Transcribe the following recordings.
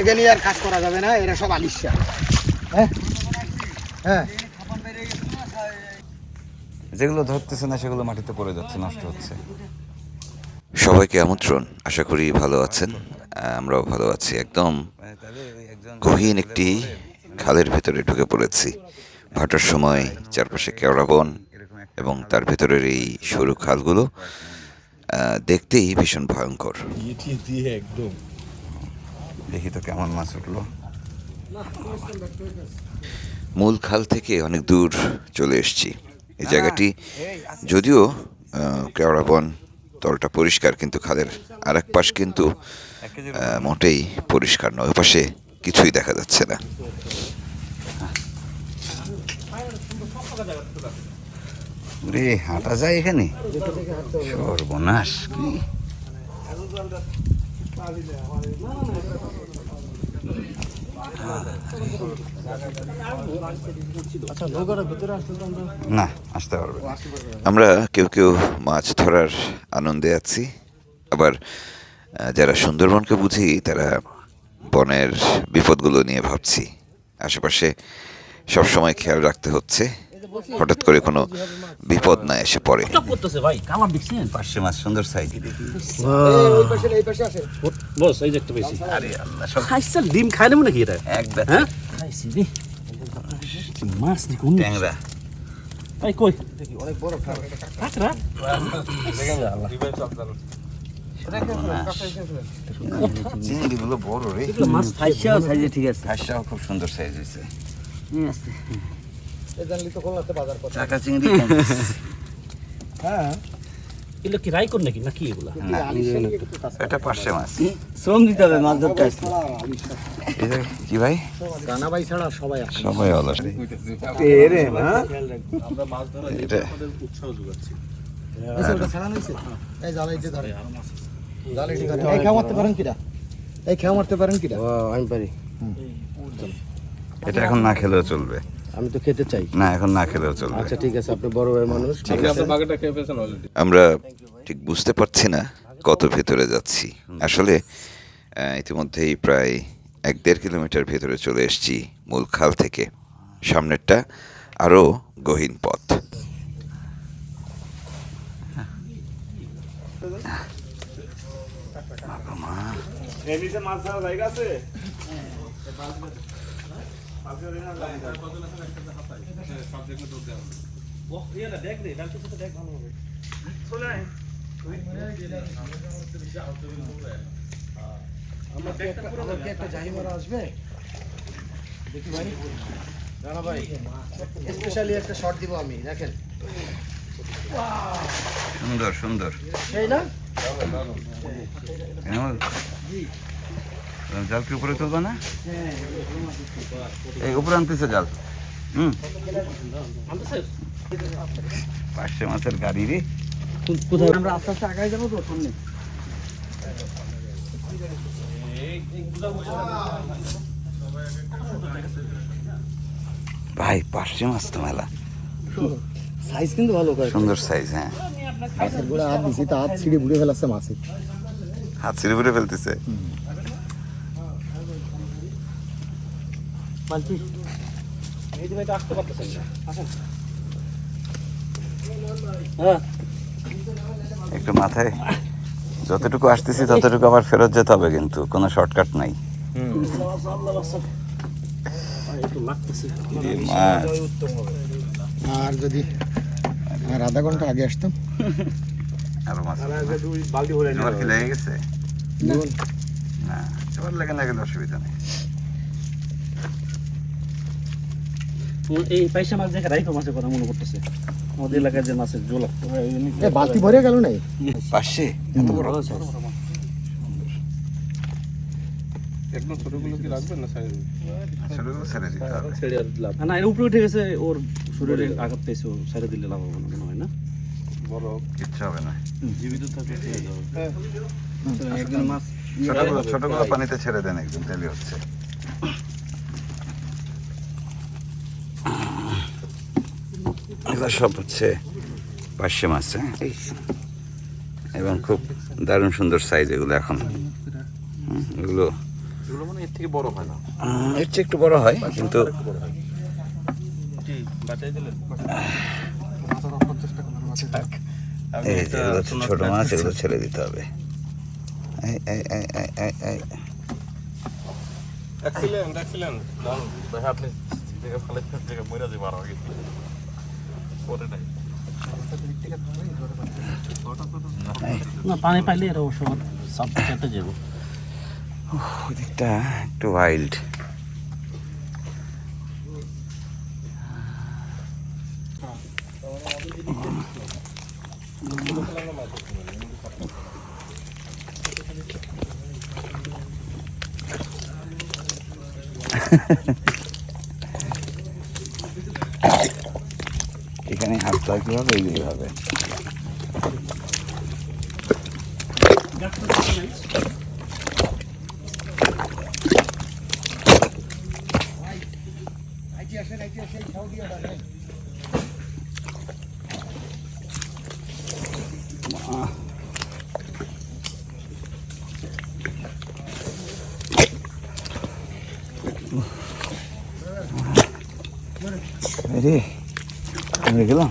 এখানে আর কাজ করা যাবে না এরা সব আলিশা। হ্যাঁ? হ্যাঁ। যেগুলো ধরতেছে না সেগুলো মাটিতে পড়ে যাচ্ছে নষ্ট হচ্ছে। সবাইকে আমন্ত্রণ। আশা করি ভালো আছেন। আমরাও ভালো আছি। একদম গহীন একটি খালের ভেতরে ঢুকে পড়েছি। ভাটার সময় চারপাশে কেওড়া বন এবং তার ভেতরের এই সরু খালগুলো দেখতেই ভীষণ ভয়ঙ্কর। দেখি তো কেমন মাছ উঠল। মূল খাল থেকে অনেক দূর চলে এসেছি। এই জায়গাটি যদিও কেওড়া বন তলটা পরিষ্কার কিন্তু খাদের আর এক পাশ কিন্তু মোটেই পরিষ্কার নয় পাশে কিছুই দেখা যাচ্ছে না। রে হাঁটা যায় এখানে? সর্বনাশ, কি? না, আসতে পারবে। আমরা কেউ কেউ মাছ ধরার আনন্দে আছি। আবার যারা সুন্দরবনকে বুঝি, তারা বনের বিপদগুলো নিয়ে ভাবছি। আশেপাশে সবসময় খেয়াল রাখতে হচ্ছে। হঠাৎ করে কোনো বিপদ না এসে পড়ে। করতেছে ভাই কামার দেখছেন পার্শে মাছ সুন্দর সাইজ ওই পাশে এই পাশে আসে বস এই যে একটা বেশি। আরে আল্লাহ সব ডিম খাই নেব নাকি এটা হ্যাঁ? খাইছি রে। মাছ নি ট্যাংরা। ভাই কই? অনেক বড় কাকড়া? চিংড়িগুলো বড় রে। মাছ সাইজে ঠিক আছে। হাঁসটাও খুব সুন্দর সাইজ হয়েছে এ জানলি তো কলকাতা বাজার কথা চাকা চিংড়ি হ্যাঁ। এগুলো কি নাকি? নাকি এগুলা? এটা পার্শে মাছ। শ্রম দিতে হবে মাছ ধরতে আসলে কি ভাই? গানা ভাই ছাড়া সবাই আসে সবাই অলস। এটা এই ওটা ধরে। খেয়া মারতে পারেন কিরা এই খেয়া মারতে পারেন কিরা আমি পারি। এটা এখন না খেলেও চলবে। আমি তো খেতে চাই। না এখন না খেলেও চলবে। আচ্ছা ঠিক আছে আপনি বড় ভাই মানুষ। ঠিক আছে। আমরা ঠিক বুঝতে পারছি না কত ভেতরে যাচ্ছি। আসলে ইতিমধ্যেই প্রায় এক দেড় কিলোমিটার ভেতরে চলে এসেছি মূল খাল থেকে। সামনেরটা আরও গহীন পথ। দেখ রে ডালতে সাথে দেখ ভালো হবে আমার কি একটা আমার কি একটা জাহিমারা আসবে? দেখি ভাই। রানা ভাই স্পেশালি একটা শট দিব আমি দেখেন। সুন্দর সুন্দর। সেই না? জাল কি উপরে তুলবা না? এই উপরে আনতেছে জাল। হুম। পাঁচশো মাছের গাড়ি রে। কোথায়? আমরা আস্তে আস্তে আগায় যাব তো সামনে। ভাই পাঁচশো মাছ তো মেলা। সাইজ কিন্তু ভালো সুন্দর সাইজ হ্যাঁ। হাত দিছি তা হাত ছিঁড়ে বুড়ে ফেলাচ্ছে মাছে। হাত ছিঁড়ে ফুড়ে ফেলতেছে। মানছি। এই দিকে এটা আসতে পারতেছেন না আসেন হ্যাঁ। একটু মাথায় যতটুকু আসতেছি ততটুকু আবার ফেরত যেতে হবে কিন্তু কোনো শর্টকাট নাই। আর যদি আর আধা ঘণ্টা আগে আসতাম। আরও মাছ লেগে গেছে? না এবার লেগে না গেলে অসুবিধা নেই। এই পয়সা মাছ দেখে রাইকো মাছের কথা মনে করতেছে আমাদের এলাকায় যে মাছের জল লাগতো এ বালতি ভরে গেল নাই পাশে এত বড়? ছোটগুলো ছেড়ে দিতে হবে। না এর উপরে উঠে গেছে ওর শরীরে আঘাত পেয়েছে ও ছেড়ে দিলে লাভ হবে না মনে হয় না? কিচ্ছু হবে না। জীবিত মাছ ছোটগুলো ছোটগুলো পানিতে ছেড়ে দেন একদম তাহলে হচ্ছে। এগুলো সব হচ্ছে পার্শে মাছ হ্যাঁ? এবং খুব দারুণ সুন্দর সাইজ এগুলো এখন। এগুলো মানে এর হয় চেয়ে একটু বড় হয় কিন্তু এই যে এগুলো হচ্ছে ছোট মাছ এগুলো ছেড়ে দিতে হবে। দারুণ। ভাই আপনি থেকে ফেলে থেকে মরে যাবে আর আগে। পরে নাই। না পানি পাইলে এরা অবশ্য সব খেতে যাব। ওদিকটা একটু ওয়াইল্ড এখানে হাত হয় কীভাবে এইগুলি হবে রে আমি গেলাম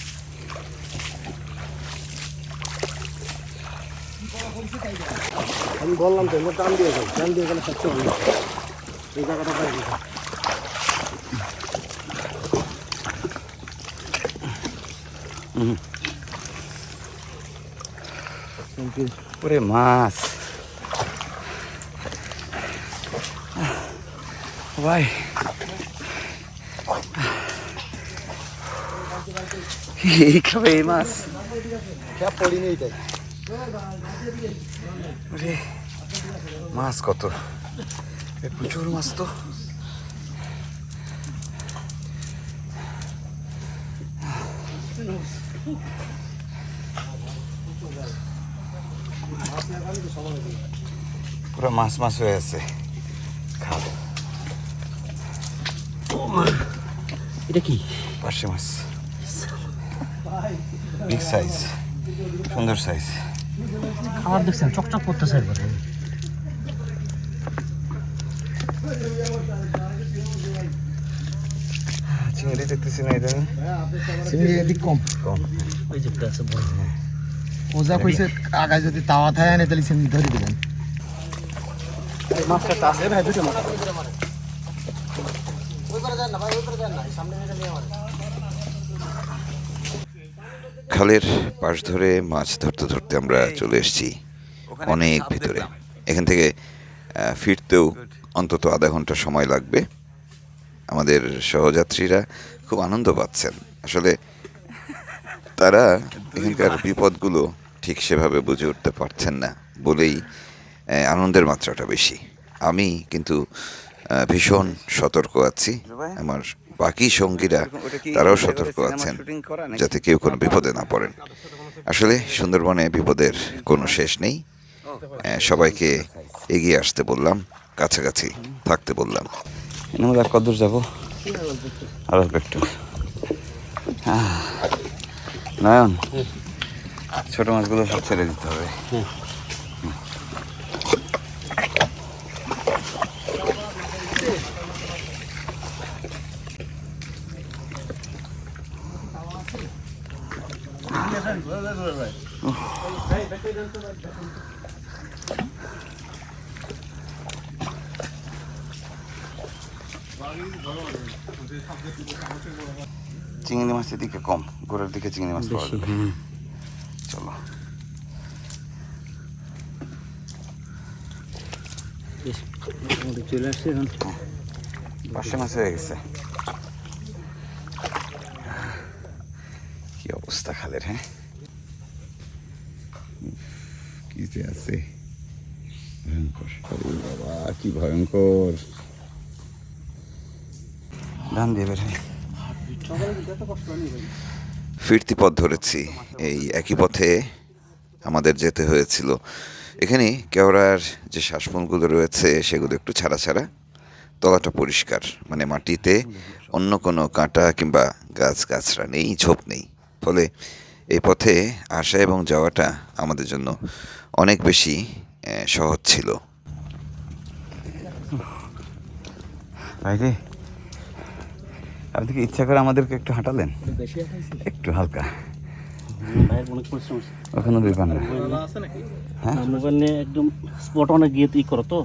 আমি বললাম তো ওমলে টান দিয়ে যাই টান দিয়ে গেলে সবচেয়ে ভালো এই জায়গাটা পাই ওরে মাছ। ভাই। এই খাবে এই মাছ। খেয়া পড়িনি তাই? ওরে মাছ কত? প্রচুর মাছ তো। পুরো মাছ মাছ হয়ে আছে। খাল। এটা কি? পার্শে মাছ। Big size. সুন্দর সাইজ। খাবার দেখছেন চকচক করতেছে একবারে। চিংড়ি দেখতেছি না এটা চিংড়ি এদিক কম। কম। ওই যে আছে বড় ওজা কইছে আগায় যদি তাওয়া থায় আনে তাহলে চিংড়ি ধরে দিবেন। মাছটা আছে। ভাই দুটো মাছ। ওই করে যান না ভাই ওই করে যান না সামনে নিয়ে আমার। খালের পাশ ধরে মাছ ধরতে ধরতে আমরা চলে এসেছি অনেক ভিতরে। এখান থেকে ফিরতেও অন্তত আধা ঘণ্টা সময় লাগবে। আমাদের সহযাত্রীরা খুব আনন্দ পাচ্ছেন। আসলে তারা এখানকার বিপদগুলো ঠিক সেভাবে বুঝে উঠতে পারছেন না বলেই আনন্দের মাত্রাটা বেশি। আমি কিন্তু ভীষণ সতর্ক আছি। আমার বাকি সঙ্গীরা তারাও সতর্ক আছেন যাতে কেউ কোনো বিপদে না পড়েন। আসলে সুন্দরবনে বিপদের কোনো শেষ নেই। সবাইকে এগিয়ে আসতে বললাম কাছাকাছি থাকতে বললাম। আমরা কদূর যাব। আর অল্প একটু। নয়ন ছোট মাছগুলো সব ছেড়ে দিতে হবে। চিংড়ি মাছের দিকে কম গোড়ার দিকে চিংড়ি মাছ পাওয়া যাবে। চলো। বেশ মোটামুটি চলে আসছে এখন। পার্শে মাছ হয়ে গেছে। কি অবস্থা খালের হ্যাঁ? উফ, কি যে আছে। ভয়ঙ্কর বাবা কি ভয়ঙ্কর। ধান দিয়ে বের হয়। ফিরতি পথ ধরেছি। এই একই পথে আমাদের যেতে হয়েছিল। এখানে কেওড়ার যে শ্বাসমূলগুলো রয়েছে, সেগুলো একটু ছাড়া ছাড়া। তলাটা পরিষ্কার মানে মাটিতে অন্য কোনো কাঁটা কিংবা গাছ গাছরা নেই, ঝোপ নেই। ফলে এই পথে আসা এবং যাওয়াটা আমাদের জন্য অনেক বেশি সহজ ছিল। আপনি কি ইচ্ছা করে আমাদেরকে একটু হাঁটালেন? একটু হালকা। ওখানে দুই মোবাইল নিয়ে একদম স্পট অনেক গিয়ে ই করো তো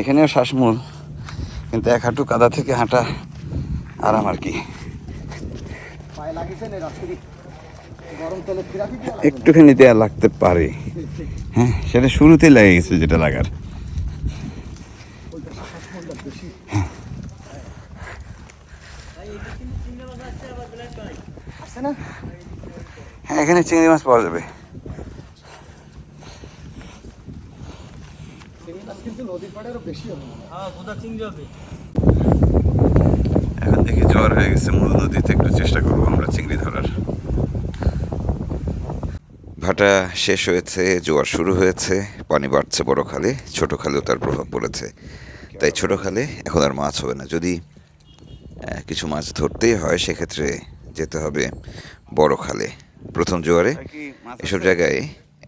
এখানেও শ্বাসমূল, কিন্তু এক হাঁটু কাদা থেকে হাঁটা আরাম আর কি। একটুখানি দেয়া লাগতে পারে। হ্যাঁ সেটা শুরুতেই লেগে গেছে যেটা লাগার আসছে না? হ্যাঁ এখানে চিংড়ি মাছ পাওয়া যাবে। চিংড়ি মাছ কিন্তু নদীর পাড়ে আরও বেশি হবে এখন দেখি জ্বর হয়ে গেছে মূল নদীতে একটু চেষ্টা করব আমরা চিংড়ি ধরার। ভাটা শেষ হয়েছে জোয়ার শুরু হয়েছে পানি বাড়ছে বড় খালে ছোট খালেও তার প্রভাব পড়েছে। তাই ছোট খালে এখন আর মাছ হবে না। যদি কিছু মাছ ধরতেই হয় সেক্ষেত্রে যেতে হবে বড় খালে। প্রথম জোয়ারে এসব জায়গায়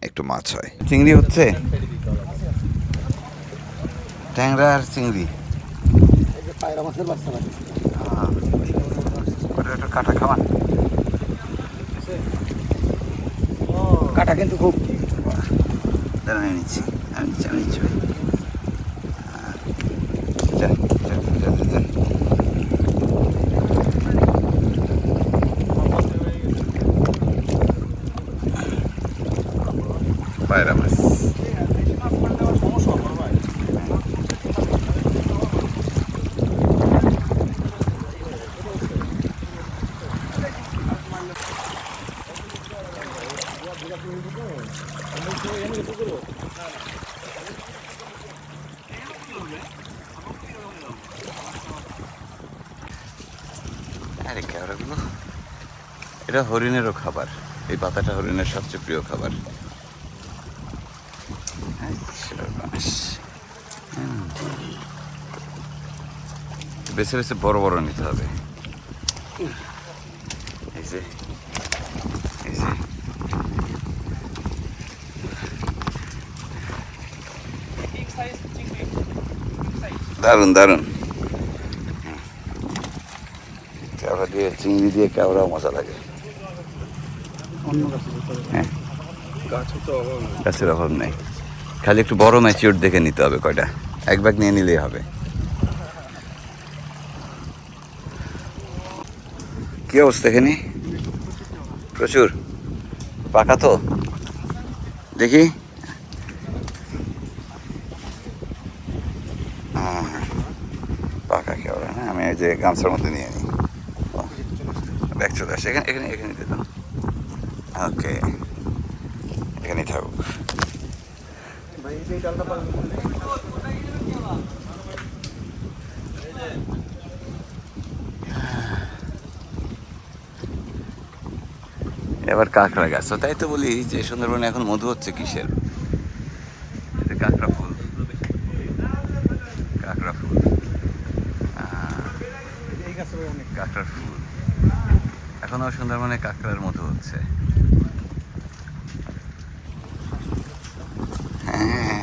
একটু মাছ হয়। চিংড়ি হচ্ছে? ট্যাংরা আর চিংড়ি। এই যে পায়রা মাছের বাচ্চা লাগিয়েছে ওটা একটু কাটা খাওয়ান কাটা কিন্তু খুব। দাঁড়ান আমি নিচ্ছি আমি নিচ্ছি আমি নিচ্ছি ভাই। আহ, যা, যা, যা, যা, যা। পায়রা মাছ আরে কেওড়াগুলো এটা হরিণেরও খাবার। এই পাতাটা হরিণের সবচেয়ে প্রিয় খাবার। বেছে বেছে বড় বড় নিতে হবে। এই যে দারুণ দারুণ। দিয়ে, চিংড়ি দিয়ে কেওড়া মজা লাগে অন্য কাছে যেতে হবে হ্যাঁ। গাছের অভাব নেই। খালি একটু বড় ম্যাচিওর দেখে নিতে হবে কয়টা। এক ব্যাগ নিয়ে নিলেই হবে। কি অবস্থা এখানে? প্রচুর। পাকা তো? দেখি। পাকা কেওড়া না? আমি এই যে গামছার মধ্যে নিয়ে নিই। ব্যাগ চলে আসে। এখানে এখানে এখানে দিতে দাও। ওকে, এখানেই থাকুক। এবার কাঁকড়া গাছ। তাই তো বলি যে সুন্দরবনে এখন মধু হচ্ছে কিসের? কাঁকড়া ফুল। কাঁকড়া ফুল। কাঁকড়ার ফুল। এখনও সুন্দরবনে কাঁকড়ার মধু হচ্ছে হ্যাঁ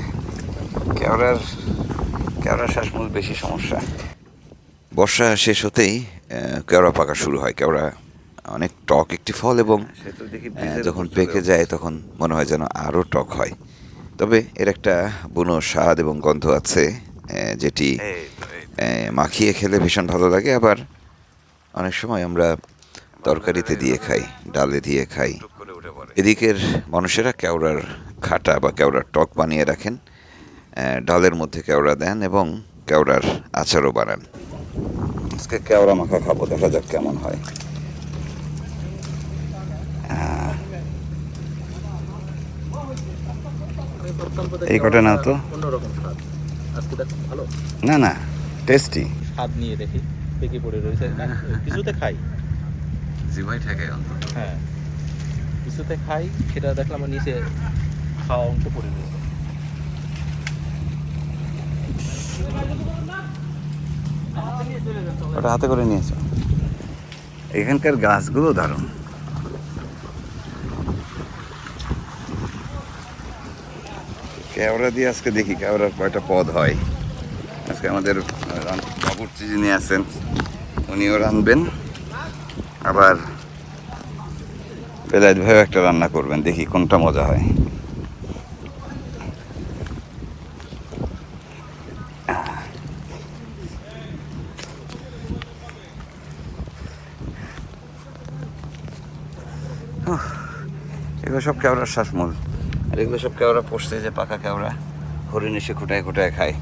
কেওড়ার কেওড়ার শ্বাসমূল বেশি সমস্যা। বর্ষা শেষ হতেই কেওড়া পাকা শুরু হয়। কেওড়া অনেক টক একটি ফল এবং বীজের যখন পেকে যায় তখন মনে হয় যেন আরও টক হয়। তবে এর একটা বুনো স্বাদ এবং গন্ধ আছে যেটি মাখিয়ে খেলে ভীষণ ভালো লাগে। আবার অনেক সময় আমরা তরকারিতে দিয়ে খাই ডালে দিয়ে খাই। এদিকের মানুষেরা কেওড়ার খাটা বা কেওড়ার টক বানিয়ে রাখেন। ডালের মধ্যে কেওড়া দেন এবং কেওড়ার আচারও বানান। আজকে কেওড়া মাখা খাব দেখা যাক কেমন হয়। এই কটা নাও তো। অন্যরকম স্বাদ। আজকে দেখ ভালো? না না টেস্টি স্বাদ নিয়ে দেখি পেকে পড়ে রয়েছে। কিছুতে খাই। জিভাই ঠেকে অন্তত হ্যাঁ কিছুতে খাই সেটা দেখলাম আমার নিচে খাওয়া অংশ পড়ে রয়েছে। ওটা হাতে করে নিয়েছো? এখানকার গাছগুলো দারুণ। কেওড়া দিয়ে আজকে দেখি, কেওড়ার কয়টা পদ হয়। আজকে আমাদের বাবুর্চি যিনি আছেন, উনিও রাঁধবেন আবার বেলায়েত ভাইও একটা রান্না করবেন, দেখি কোনটা মজা হয়। এগুলো সব কেওড়ার শ্বাসমূল। আর এগুলো সব কেওড়া পোষতে যে পাকা কেওড়া। হরিণ এসে খুঁটায় খুঁটায় খায়।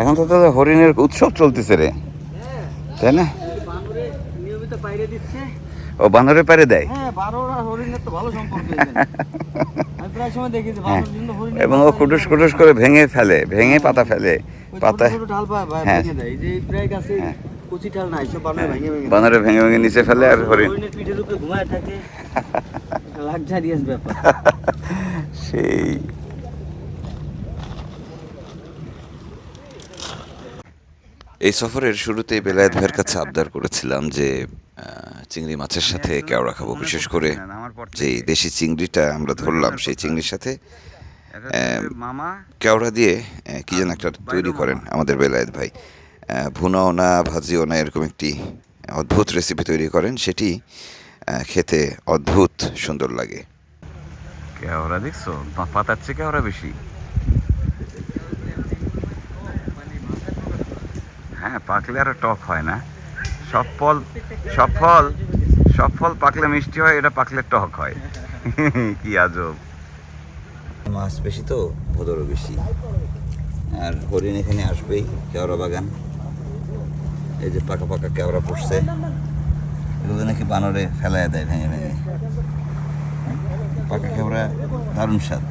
এখন তো তাহলে হরিণের উৎসব চলতেছে রে। তাই না? ও বানরে পারে দেয়? হ্যাঁ। বারোর আর হরিণের তো ভালো সম্পর্ক আমি প্রায় সময় দেখেছি বারোর জন্য হরিণ এবং ও কুটুস কুটুস করে ভেঙে ফেলে ভেঙে পাতা ফেলে পাতা হ্যাঁ। হ্যাঁ। বানর ভেঙে ভেঙে। বানরে ভেঙে ভেঙে নিচে ফেলে আর হরিণ। হরিণের পিঠের উপরে ঘুমায় থাকে। লাক্সারিয়াস ব্যাপার। সেই। এই সফরের শুরুতেই বেলায়েত ভাইয়ের কাছে আবদার করেছিলাম যে চিংড়ি মাছের সাথে কেওড়া খাব বিশেষ করে। যে দেশি চিংড়িটা আমরা ধরলাম সেই চিংড়ির সাথে কেওড়া দিয়ে কি যেন একটা তৈরি করেন আমাদের বেলায়েত ভাই। ভুনাও না ভাজিও না এরকম একটি অদ্ভুত রেসিপি তৈরি করেন। সেটি খেতে অদ্ভুত সুন্দর লাগে। কেওড়া দেখছ? পাতার চেয়ে কেওড়া বেশি। হ্যাঁ পাকলে আরও টক হয় না। সব ফল সব ফল সব ফল পাকলে মিষ্টি হয় এটা পাকলে টক হয়। কি আজব। মাছ বেশি তো ভোদরও বেশি। আর হরিণ এখানে আসবেই কেওড়া বাগান। এই যে পাকা পাকা কেওড়া পড়ছে এগুলো নাকি বানরে ফেলায় দেয়, ভেঙে ভেঙে। পাকা কেওড়া দারুণ স্বাদ,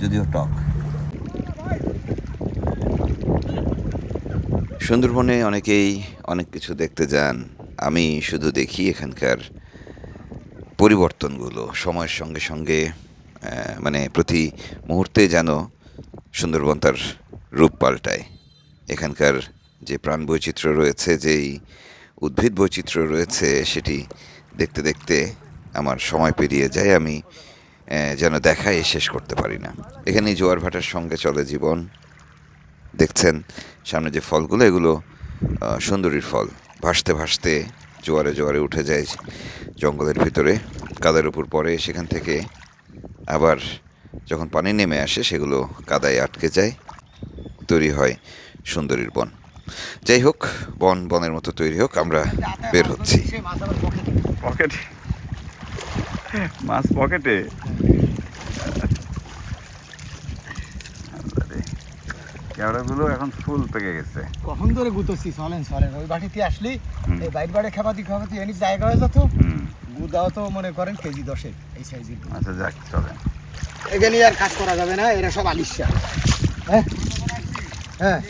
যদিও টক। সুন্দরবনে অনেকেই অনেক কিছু দেখতে যান। আমি শুধু দেখি এখানকার পরিবর্তনগুলো, সময়ের সঙ্গে সঙ্গে মানে প্রতি মুহূর্তে যেন সুন্দরবন তার রূপ পাল্টায়। এখানকার যে প্রাণ বৈচিত্র্য রয়েছে, যেই উদ্ভিদ বৈচিত্র্য রয়েছে, সেটি দেখতে দেখতে আমার সময় পেরিয়ে যায়, আমি যেন দেখাই শেষ করতে পারি না। এখানে জোয়ার ভাটার সঙ্গে চলে জীবন। দেখছেন সামনে যে ফলগুলো, এগুলো সুন্দরীর ফল। ভাসতে ভাসতে জোয়ারে জোয়ারে উঠে যায় জঙ্গলের ভিতরে। কাদার উপর পড়ে, সেখান থেকে আবার যখন পানি নেমে আসে, সেগুলো কাদায় আটকে যায়, তৈরি হয় সুন্দরীর বন। যাই হোক বন বনের মতো তৈরি হোক আমরা বের হচ্ছি। পকেটে? মাছ পকেটে? কেওড়াগুলো এখন ফুল পেকে গেছে। কখন ধরে গুতোছি চলেন চলেন। ওই বাটিতে আসলি। এই বাইর বাড়ি খেপাতি খেপাতি এনি জায়গা হয়ে যেত। গুদাও তো মনে করেন কেজি দশেক এই সাইজের আচ্ছা যাক চলে এখানে আর কাজ করা যাবে না এরা সব আলিশা। হ্যাঁ? হ্যাঁ।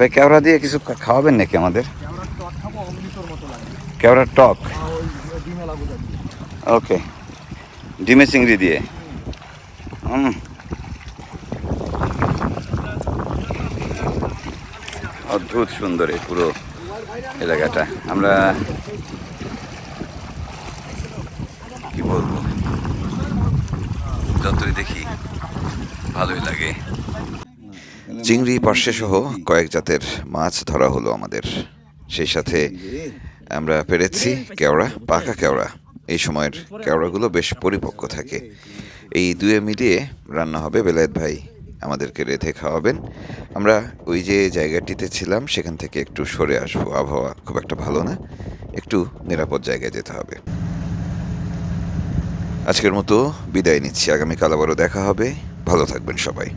ভাই, কেওড়া দিয়ে কিছু খাওয়াবেন নাকি আমাদের? কেওড়ার টক? ওকে। ডিমে চিংড়ি দিয়ে? হুম অদ্ভুত সুন্দর এই পুরো এলাকাটা। আমরা কি বলব? যতই দেখি, ভালোই লাগে। চিংড়ি পার্শ্বে সহ কয়েক জাতের মাছ ধরা হলো আমাদের। সেই সাথে আমরা পেরেছি কেওড়া, পাকা কেওড়া। এই সময়ের কেওড়াগুলো বেশ পরিপক্ক থাকে। এই দুয়ে মিলিয়ে রান্না হবে। বেলায়েত ভাই আমাদেরকে রেঁধে খাওয়াবেন। আমরা ওই যে জায়গাটিতে ছিলাম, সেখান থেকে একটু সরে আসব। আবহাওয়া খুব একটা ভালো না। একটু নিরাপদ জায়গায় যেতে হবে। আজকের মতো বিদায় নিচ্ছি। আগামীকাল আবারও দেখা হবে। ভালো থাকবেন সবাই।